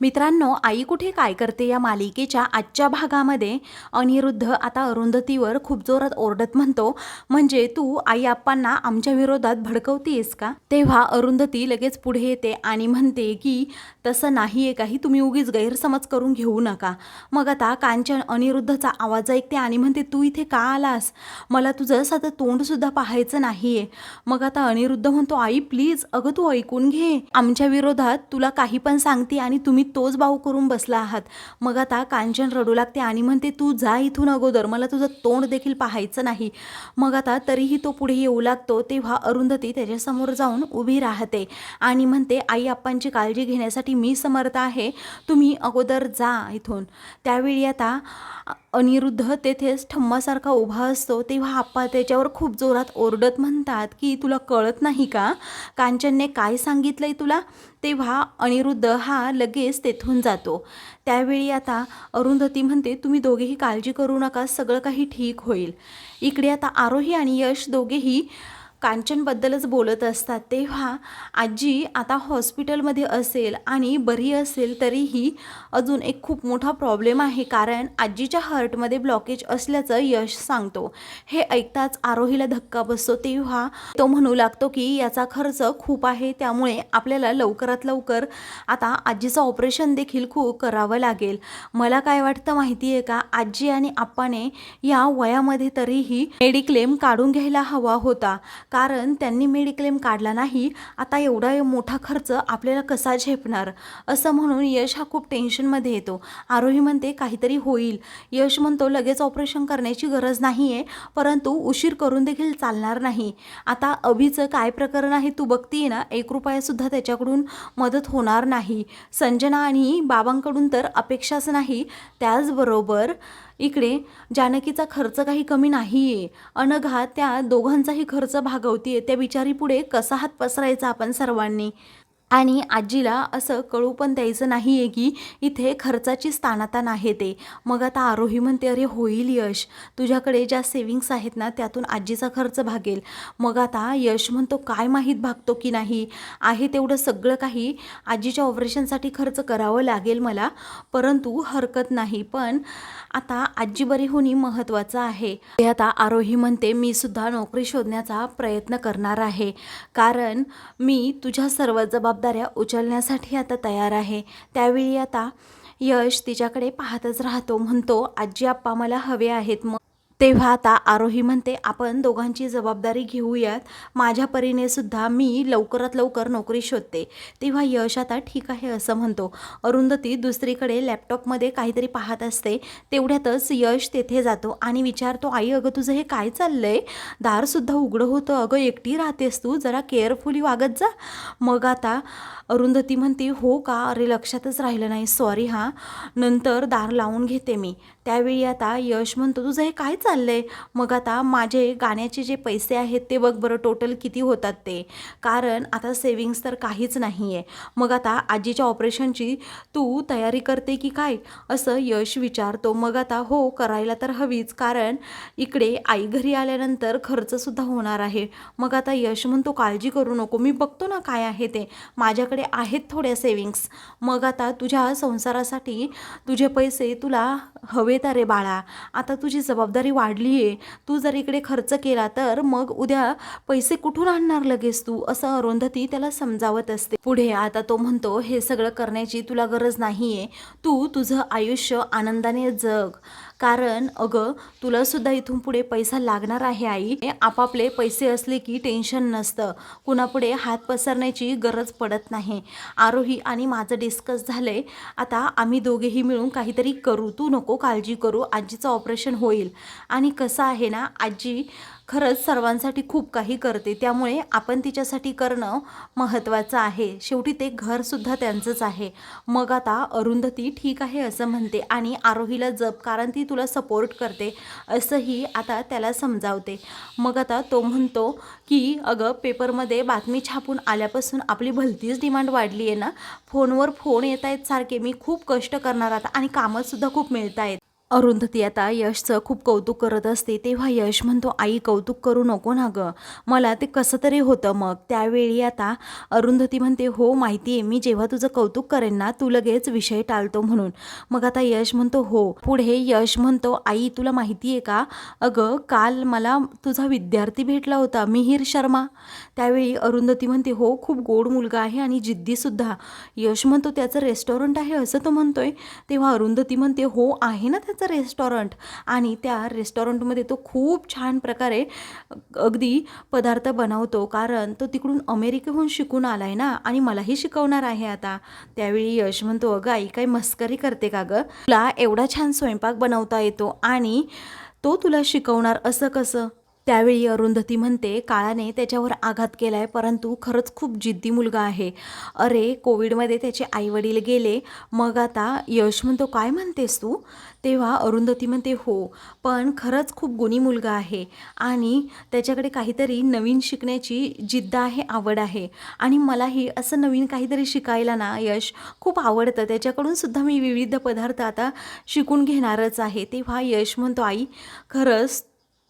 मित्रांनो आई कुठे काय करते या मालिकेच्या आजच्या भागामध्ये? अनिरुद्ध आता अरुंधतीवर खूप जोरात ओरडत म्हणतो म्हणजे तू आई आप्पांना आमच्या विरोधात भडकवतेस का? तेव्हा अरुंधती लगेच पुढे येते आणि म्हणते की तसं नाही आहे काही तुम्ही उगीच गैरसमज करून घेऊ नका. मग आता कांचन अनिरुद्धचा आवाज ऐकते आणि म्हणते तू इथे का आलास? मला तुझं साधं तोंडसुद्धा पाहायचं नाही आहे मग आता अनिरुद्ध म्हणतो आई प्लीज अगं तू ऐकून घे. आमच्या विरोधात तुला काही पण सांगते आणि तुम्ही तोच भाऊ करून बसला आहात. मग आता कांचन रडू लागते आणि म्हणते तू जा इथून अगोदर मला तुझं तोंड देखील पाहायचं नाही. मग आता तरीही तो पुढे येऊ लागतो तेव्हा अरुंधती त्याच्यासमोर जाऊन उभी राहते आणि म्हणते आई आप्पांची काळजी घेण्यासाठी मी समर्थ आहे. तुम्ही अगोदर जा इथून. त्यावेळी आता अनिरुद्ध तेथेच ठम्मासारखा उभा असतो तेव्हा आप्पा त्याच्यावर खूप जोरात ओरडत म्हणतात की तुला कळत नाही का? कांचनने काय सांगितलं आहे तुला? तेव्हा अनिरुद्ध हा लगेच तेथून जातो. त्यावेळी आता अरुंधती म्हणते तुम्ही दोघेही काळजी करू नका सगळं काही ठीक होईल. इकडे आता आरोही आणि यश दोघेही कांचनबद्दलच बोलत असतात तेव्हा आजी आता हॉस्पिटलमध्ये असेल आणि बरी असेल तरीही अजून एक खूप मोठा प्रॉब्लेम आहे कारण आजीच्या हार्टमध्ये ब्लॉकेज असल्याचं यश सांगतो. हे ऐकताच आरोहीला धक्का बसतो तेव्हा तो म्हणू लागतो की याचा खर्च खूप आहे त्यामुळे आपल्याला लवकरात लवकर आता आजीचं ऑपरेशन देखील खूप करावं लागेल. मला काय वाटतं माहिती आहे का? आजी आणि आप्पाने या वयामध्ये तरीही मेडिक्लेम काढून घ्यायला हवा होता. कारण त्यांनी मेडिक्लेम काढला नाही आता एवढा मोठा खर्च आपल्याला कसा झेपणार? असं म्हणून यश हा खूप टेन्शनमध्ये येतो. आरोही म्हणते काहीतरी होईल. यश म्हणतो लगेच ऑपरेशन करण्याची गरज नाही आहे परंतु उशीर करून देखील चालणार नाही. आता अभिचं काय प्रकरण आहे तू बघतीये ना एक रुपयासुद्धा त्याच्याकडून मदत होणार नाही. संजना आणि बाबांकडून तर अपेक्षाच नाही. त्याचबरोबर इकडे जानकीचा खर्च काही कमी नाही आहे अनघा त्या दोघांचाही खर्च भागवतीये. त्या बिचारीपुढे कसा हात पसरायचा आपण सर्वांनी? आणि आजीला असं कळू पण द्यायचं नाही आहे की इथे खर्चाची स्थानातान आहे ते. मग आता आरोही म्हणते अरे होईल यश. तुझ्याकडे ज्या सेविंग्स आहेत ना त्यातून आजीचा खर्च भागेल. मग आता यश म्हणतो काय माहीत भागतो की नाही? आहे तेवढं सगळं काही आजीच्या ऑपरेशनसाठी खर्च करावं लागेल मला. परंतु हरकत नाही. पण आता आजी बरी होणे महत्त्वाचं आहे. ते आता आरोही म्हणते मी सुद्धा नोकरी शोधण्याचा प्रयत्न करणार आहे. कारण मी तुझ्या सर्व जबाबदाऱ्या उचलण्यासाठी आता तयार आहे. त्यावेळी आता यश तिच्याकडे पाहतच राहतो. म्हणतो आजी आप्पा मला हवे आहेत. मग तेव्हा आता आरोही म्हणते आपण दोघांची जबाबदारी घेऊयात. माझ्या परीने सुद्धा मी लवकरात लवकर नोकरी शोधते. तेव्हा यश आता ठीक आहे असं म्हणतो. अरुंधती दुसरीकडे लॅपटॉपमध्ये काहीतरी पाहत असते. तेवढ्यातच यश तेथे जातो आणि विचारतो आई अगं तुझं हे काय चाललं आहे दारसुद्धा उघडं होतं. अगं एकटी राहतेस तू. जरा केअरफुली वागत जा. मग आता अरुंधती म्हणते हो का? अरे लक्षातच राहिलं नाही. सॉरी हां. नंतर दार लावून घेते मी. त्यावेळी आता यश म्हणतो तुझं हे काय चाललंय? मग आता माझे गाण्याचे जे पैसे आहेत ते बघ बरं टोटल किती होतात ते. कारण आता सेविंग्स तर काहीच नाही आहे मग आता आजीच्या ऑपरेशनची तू तयारी करते की काय? असं यश विचारतो. मग आता हो करायला तर हवीच. कारण इकडे आई घरी आल्यानंतर खर्चसुद्धा होणार आहे. मग आता यश म्हणतो काळजी करू नको. मी बघतो ना काय आहे ते. माझ्याकडे आहेत थोड्या सेविंग्स मग आता तुझ्या संसारासाठी तुझे पैसे तुला हवेत अरे बाळा. आता तुझी जबाबदारी वाढली आहे. तू जर इकडे खर्च केला तर मग उद्या पैसे कुठून आणणार लगेच तू? असं अरुंधती त्याला समजावत असते. पुढे आता तो म्हणतो हे सगळं करण्याची तुला गरज नाही आहे तू तुझं आयुष्य आनंदाने जग. कारण अगं तुला सुद्धा इथून पुढे पैसा लागणार आहे आई. आपापले पैसे असले की टेन्शन नसतं. कुणापुढे हात पसरण्याची गरज पडत नाही. आरोही आणि माझं डिस्कस झालंय. आता आम्ही दोघेही मिळून काहीतरी करू. तू नको काळजी करू. आजीचं ऑपरेशन होईल. आणि कसं आहे ना आजी खरंच सर्वांसाठी खूप काही करते. त्यामुळे आपण तिच्यासाठी करणं महत्त्वाचं आहे. शेवटी ते घरसुद्धा त्यांचंच आहे. मग आता अरुंधती ठीक आहे असं म्हणते आणि आरोहीला जप कारण ती तुला सपोर्ट करते असंही आता त्याला समजावते. मग आता तो म्हणतो की अगं पेपरमध्ये बातमी छापून आल्यापासून आपली भलतीच डिमांड वाढली आहे ना. फोनवर फोन येत आहेत सारखे. मी खूप कष्ट करणार आता आणि कामंसुद्धा खूप मिळत आहेत अरुंधती आता यशचं खूप कौतुक करत असते तेव्हा यश म्हणतो आई कौतुक करू नको ना गं. मला ते कसं तरी होतं मग. त्यावेळी आता अरुंधती म्हणते हो माहिती आहे मी जेव्हा तुझं कौतुक करेन ना तू लगेच विषय टाळतो म्हणून. मग आता यश म्हणतो हो. पुढे यश म्हणतो आई तुला माहिती आहे का? अगं काल मला तुझा विद्यार्थी भेटला होता मिहीर शर्मा. त्यावेळी अरुंधती म्हणते हो खूप गोड मुलगा आहे आणि जिद्दीसुद्धा यश म्हणतो त्याचं रेस्टॉरंट आहे असं तो म्हणतोय. तेव्हा अरुंधती म्हणते हो आहे ना त्याचं रेस्टॉरंट आणि त्या रेस्टॉरंटमध्ये तो खूप छान प्रकारे अगदी पदार्थ बनवतो. कारण तो तिकडून अमेरिकेहून शिकून आला आहे ना आणि मलाही शिकवणार आहे आता. त्यावेळी यश म्हणतो अगं आई काय मस्करी करते का गं? तुला एवढा छान स्वयंपाक बनवता येतो आणि तो तुला शिकवणार असं कसं? त्यावेळी अरुंधती म्हणते काळाने त्याच्यावर आघात केला आहे परंतु खरंच खूप जिद्दी मुलगा आहे. अरे कोविडमध्ये त्याचे आईवडील गेले. मग आता यश म्हणतो काय म्हणतेस तू? तेव्हा अरुंधती म्हणते हो पण खरंच खूप गुणी मुलगा आहे आणि त्याच्याकडे काहीतरी नवीन शिकण्याची जिद्द आहे आवड आहे. आणि मलाही असं नवीन काहीतरी शिकायला ना यश खूप आवडतं. त्याच्याकडून सुद्धा मी विविध पदार्थ आता शिकून घेणारच आहे. तेव्हा यश म्हणतो आई खरंच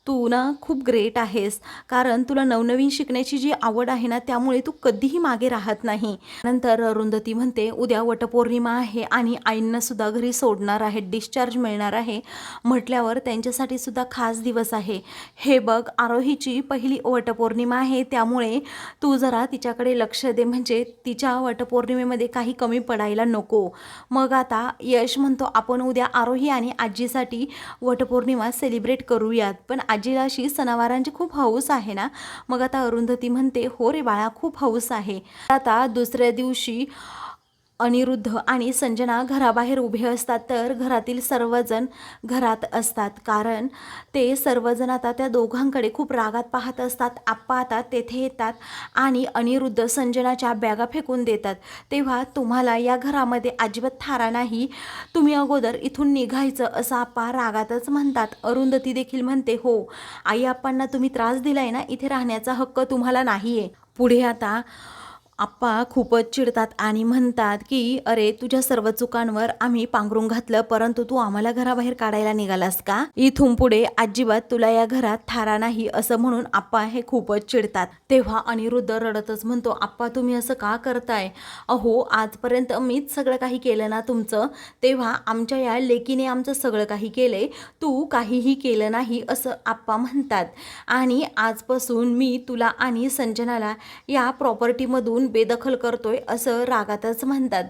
तू ना खूप ग्रेट आहेस. कारण तुला नवनवीन शिकण्याची जी आवड आहे ना त्यामुळे तू कधीही मागे राहत नाही. नंतर अरुंधती म्हणते उद्या वटपौर्णिमा आहे आणि आईंनासुद्धा घरी सोडणार आहे डिस्चार्ज मिळणार आहे. म्हटल्यावर त्यांच्यासाठी सुद्धा खास दिवस आहे. हे बघ आरोहीची पहिली वटपौर्णिमा आहे. त्यामुळे तू जरा तिच्याकडे लक्ष दे. म्हणजे तिच्या वटपौर्णिमेमध्ये काही कमी पडायला नको. मग आता यश म्हणतो आपण उद्या आरोही आणि आजीसाठी वटपौर्णिमा सेलिब्रेट करूयात. पण आजीला अशी सणावारांची खूप हौस आहे ना? मग आता अरुंधती म्हणते हो रे बाळा खूप हौस आहे. आता दुसऱ्या दिवशी अनिरुद्ध आणि संजना घराबाहेर उभे असतात तर घरातील सर्वजण घरात असतात. कारण ते सर्वजण आता त्या दोघांकडे खूप रागात पाहत असतात. आप्पा आता तेथे येतात आणि अनिरुद्ध संजनाच्या बॅगा फेकून देतात. तेव्हा तुम्हाला या घरामध्ये अजिबात थारा नाही. तुम्ही अगोदर इथून निघायचं असं आप्पा रागातच म्हणतात. अरुंधती देखील म्हणते हो आई आप्पांना तुम्ही त्रास दिलाय ना? इथे राहण्याचा हक्क तुम्हाला नाही आहे पुढे आता आप्पा खूपच चिडतात आणि म्हणतात की अरे तुझ्या सर्व चुकांवर आम्ही पांघरून घातलं परंतु तू आम्हाला घराबाहेर काढायला निघालास का? इथून पुढे अजिबात तुला या घरात थारा नाही असं म्हणून आप्पा हे खूपच चिडतात. तेव्हा अनिरुद्ध रडतच म्हणतो आप्पा तुम्ही असं का करताय? अहो आजपर्यंत मीच सगळं काही केलं ना तुमचं? तेव्हा आमच्या या लेकीने आमचं सगळं काही केलंय तू काहीही केलं नाही असं आप्पा म्हणतात. आणि आजपासून मी तुला आणि संजनाला या प्रॉपर्टीमधून बेदखल करतोय असं रागातच म्हणतात.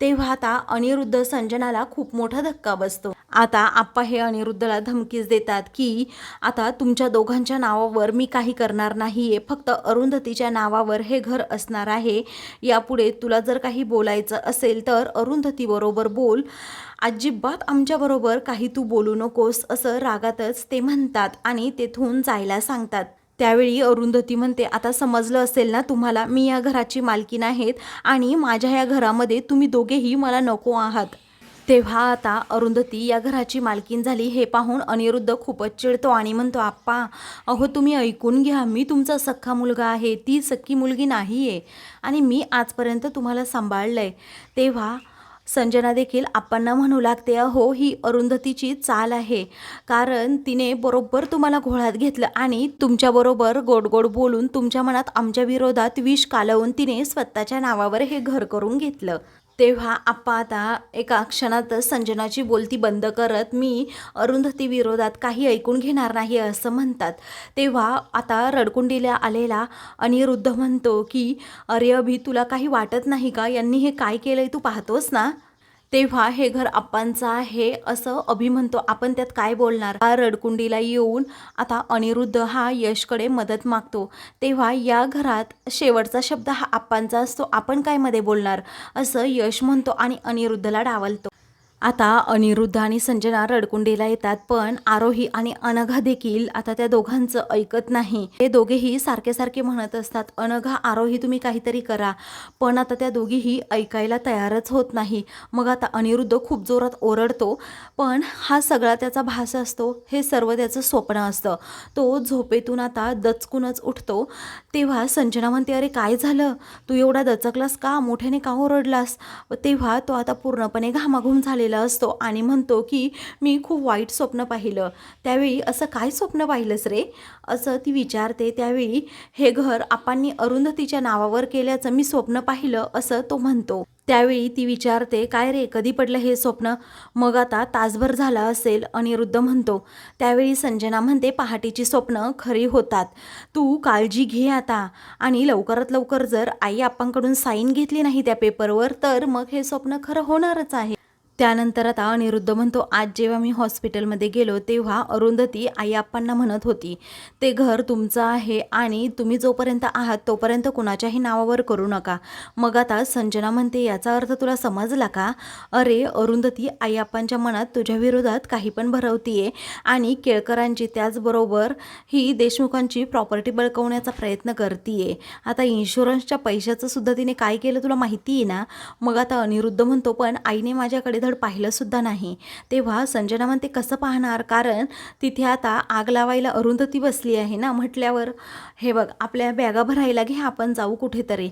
तेव्हा आता अनिरुद्ध संजनाला खूप मोठा धक्का बसतो. आता आप्पा हे अनिरुद्धला धमकीच देतात की आता तुमच्या दोघांच्या नावावर मी काही करणार नाहीये. फक्त अरुंधतीच्या नावावर हे घर असणार आहे. यापुढे तुला जर काही बोलायचं असेल तर अरुंधतीबरोबर बोल. अजिबात आमच्याबरोबर काही तू बोलू नकोस असं रागातच ते म्हणतात आणि तेथून जायला सांगतात. त्यावेळी अरुंधती म्हणते आता समजलं असेल ना तुम्हाला मी या घराची मालकीन आहेत आणि माझ्या या घरामध्ये तुम्ही दोघेही मला नको आहात. तेव्हा आता अरुंधती या घराची मालकीन झाली. हे पाहून अनिरुद्ध खूपच चिडतो आणि म्हणतो आप्पा अहो तुम्ही ऐकून घ्या मी तुमचा सख्खा मुलगा आहे ती सख्खी मुलगी नाही आहे आणि मी आजपर्यंत तुम्हाला सांभाळलं आहे तेव्हा संजना देखील आप्पांना म्हणू लागते अहो ही अरुंधतीची चाल आहे. कारण तिने बरोबर तुम्हाला घोळात घेतलं आणि तुमच्याबरोबर गोड गोड बोलून तुमच्या मनात आमच्या विरोधात विष कालवून तिने स्वतःच्या नावावर हे घर करून घेतलं. तेव्हा आप्पा आता एका क्षणातच संजनाची बोलती बंद करत मी अरुंधती विरोधात काही ऐकून घेणार नाही असं म्हणतात. तेव्हा आता रडकुंडीला आलेला अनिरुद्ध म्हणतो की अरे अभि तुला काही वाटत नाही का? यांनी हे काय केलं आहे तू पाहतोस ना? तेव्हा हे घर आप्पांचं आहे असं अभि म्हणतो. आपण त्यात काय बोलणार? हा रडकुंडीला येऊन आता अनिरुद्ध हा यशकडे मदत मागतो. तेव्हा या घरात शेवटचा शब्द हा आप्पांचा असतो. आपण काय मध्ये बोलणार? असं यश म्हणतो आणि अनिरुद्धला डावलतो. आता अनिरुद्ध आणि संजना रडकुंडीला येतात पण आरोही आणि अनघा देखील आता त्या दोघांचं ऐकत नाही. ते दोघेही सारखे सारखे म्हणत असतात अनघा आरोही तुम्ही काहीतरी करा. पण आता त्या दोघीही ऐकायला तयारच होत नाही. मग आता अनिरुद्ध खूप जोरात ओरडतो पण हा सगळा त्याचा भास असतो हे सर्व त्याचं स्वप्न असतं. तो झोपेतून आता दचकूनच उठतो. तेव्हा संजना म्हणते अरे काय झालं? तू एवढा दचकलास का? मोठ्याने का ओरडलास? तेव्हा तो आता पूर्णपणे घामाघूम झालेला बसलेला असतो आणि म्हणतो की मी खूप वाईट स्वप्न पाहिलं. त्यावेळी असं काय स्वप्न पाहिलंस रे? असं ती विचारते. त्यावेळी हे घर आपांनी अरुंधतीच्या नावावर केल्याचं मी स्वप्न पाहिलं असं तो म्हणतो. त्यावेळी ती विचारते काय रे कधी पडलं हे स्वप्न? मग आता तासभर झाला असेल. अनिरुद्ध म्हणतो. त्यावेळी संजना म्हणते पहाटेची स्वप्न खरी होतात. तू काळजी घे आता. आणि लवकरात लवकर जर आई आप्पांकडून साईन घेतली नाही त्या पेपरवर तर मग हे स्वप्न खरं होणारच आहे. त्यानंतर आता अनिरुद्ध म्हणतो आज जेव्हा मी हॉस्पिटलमध्ये गेलो तेव्हा अरुंधती आई आप्पांना म्हणत होती ते घर तुमचं आहे आणि तुम्ही जोपर्यंत आहात तोपर्यंत कुणाच्याही नावावर करू नका. मग आता संजना म्हणते याचा अर्थ तुला समजला का? अरे अरुंधती आई आप्पांच्या मनात तुझ्या विरोधात काही पण भरवतीये आणि केळकरांची त्याचबरोबर ही देशमुखांची प्रॉपर्टी बळकवण्याचा प्रयत्न करतीये. आता इन्शुरन्सच्या पैशाचं सुद्धा तिने काय केलं तुला माहिती आहे ना? मग आता अनिरुद्ध म्हणतो पण आईने माझ्याकडे धड पाहिलंसुद्धा नाही. तेव्हा संजना म्हणते कसं पाहणार? कारण तिथे आता आग लावायला अरुंधती बसली आहे ना म्हटल्यावर. हे बघ आपल्या बॅगा भरायला घे आपण जाऊ कुठेतरी.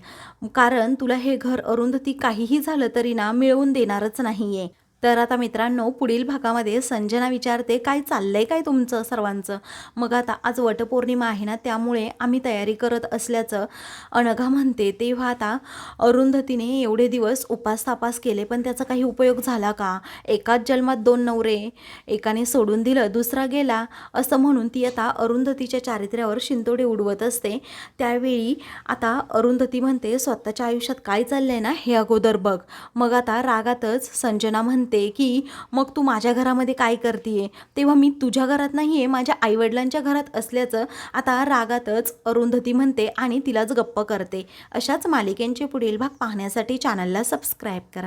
कारण तुला हे घर अरुंधती काहीही झालं तरी ना मिळवून देणारच नाही आहे तर आता मित्रांनो पुढील भागामध्ये संजना विचारते काय चाललंय काय तुमचं सर्वांचं? मग आता आज वटपौर्णिमा आहे ना त्यामुळे आम्ही तयारी करत असल्याचं अनघा म्हणते. तेव्हा आता अरुंधतीने एवढे दिवस उपास तापास केले पण त्याचा काही उपयोग झाला का? एकाच जन्मात दोन नवरे एकाने सोडून दिलं दुसरा गेला. असं म्हणून ती आता अरुंधतीच्या चारित्र्यावर शिंतोडे उडवत असते. त्यावेळी आता अरुंधती म्हणते स्वतःच्या आयुष्यात काय चाललंय ना हे अगोदर बघ. मग आता रागातच संजना म्हणते की मग तू माझ्या घरामध्ये काय करते तेव्हा मी तुझ्या घरात नाही आहे माझ्या आईवडिलांच्या घरात असल्याचं आता रागातच अरुंधती म्हणते आणि तिलाच गप्प करते. अशाच मालिकेंचे पुढील भाग पाहण्यासाठी चॅनलला सबस्क्राईब करा.